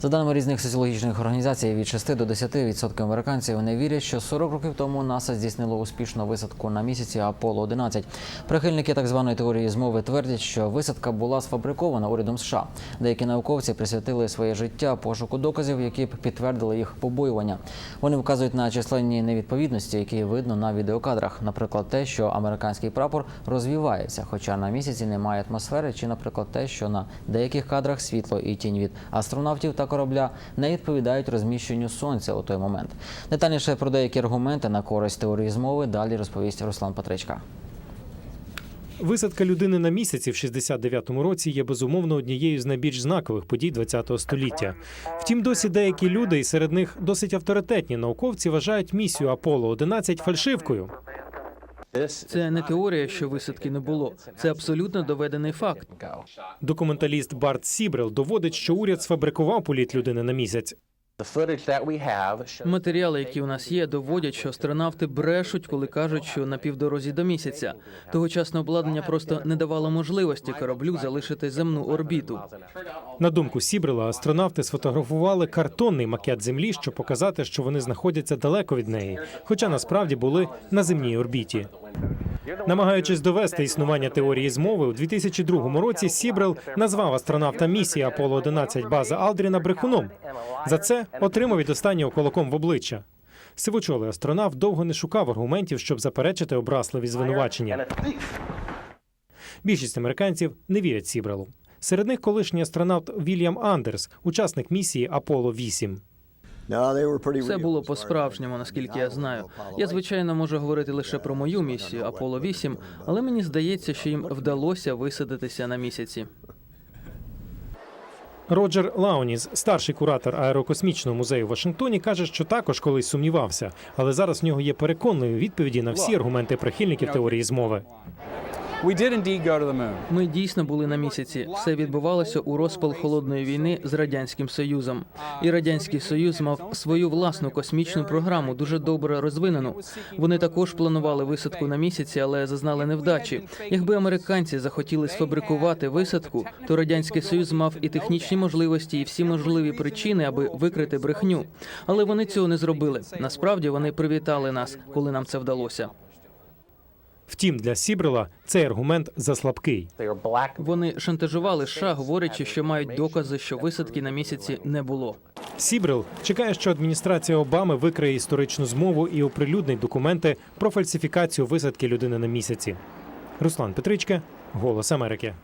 За даними різних соціологічних організацій, від 6 до 10% американців не вірять, що 40 років тому НАСА здійснило успішну висадку на місяці Аполло 11 Прихильники так званої теорії змови твердять, що висадка була сфабрикована урядом США. Деякі науковці присвятили своє життя пошуку доказів, які б підтвердили їх побоювання. Вони вказують на численні невідповідності, які видно на відеокадрах. Наприклад, те, що американський прапор розвівається, хоча на місяці немає атмосфери, чи, наприклад, те, що на деяких кадрах світло і тінь від астронавтів та корабля не відповідають розміщенню сонця у той момент. Детальніше про деякі аргументи на користь теорії змови далі розповість Руслан Патричка. Висадка людини на місяці в 69-му році є безумовно однією з найбільш знакових подій ХХ століття. Втім, досі деякі люди, і серед них досить авторитетні науковці, вважають місію Аполло 11 фальшивкою. Це не теорія, що висадки не було. Це абсолютно доведений факт. Документаліст Барт Сібрел доводить, що уряд сфабрикував політ людини на місяць. Матеріали, які у нас є, доводять, що астронавти брешуть, коли кажуть, що на півдорозі до місяця. Тогочасне обладнання просто не давало можливості кораблю залишити земну орбіту. На думку Сібрела, астронавти сфотографували картонний макет землі, щоб показати, що вони знаходяться далеко від неї, хоча насправді були на земній орбіті. Намагаючись довести існування теорії змови, у 2002 році Сібрел назвав астронавта місії Аполло 11 база Алдріна брехуном. За це отримав від останнього кулаком в обличчя. Сивочолий астронавт довго не шукав аргументів, щоб заперечити образливі звинувачення. Більшість американців не вірять Сібрелу. Серед них колишній астронавт Вільям Андерс, учасник місії Аполло 8 Все було по-справжньому, наскільки я знаю. Я звичайно можу говорити лише про мою місію Аполло 8 але мені здається, що їм вдалося висадитися на місяці. Роджер Лауніс, старший куратор аерокосмічного музею в Вашингтоні, каже, що також колись сумнівався, але зараз в нього є переконливі відповіді на всі аргументи прихильників теорії змови. Ми дійсно були на місяці. Все відбувалося у розпал холодної війни з радянським союзом. І радянський союз мав свою власну космічну програму, дуже добре розвинену. Вони також планували висадку на місяці, але зазнали невдачі. Якби американці захотіли сфабрикувати висадку, то радянський союз мав і технічні можливості, і всі можливі причини, аби викрити брехню. Але вони цього не зробили. Насправді вони привітали нас, коли нам це вдалося. Втім, для Сібрела цей аргумент заслабкий. Вони шантажували США, говорячи, що мають докази, що висадки на місяці не було. Сібрел чекає, що адміністрація Обами викриє історичну змову і оприлюднить документи про фальсифікацію висадки людини на місяці. Руслан Петричка, Голос Америки.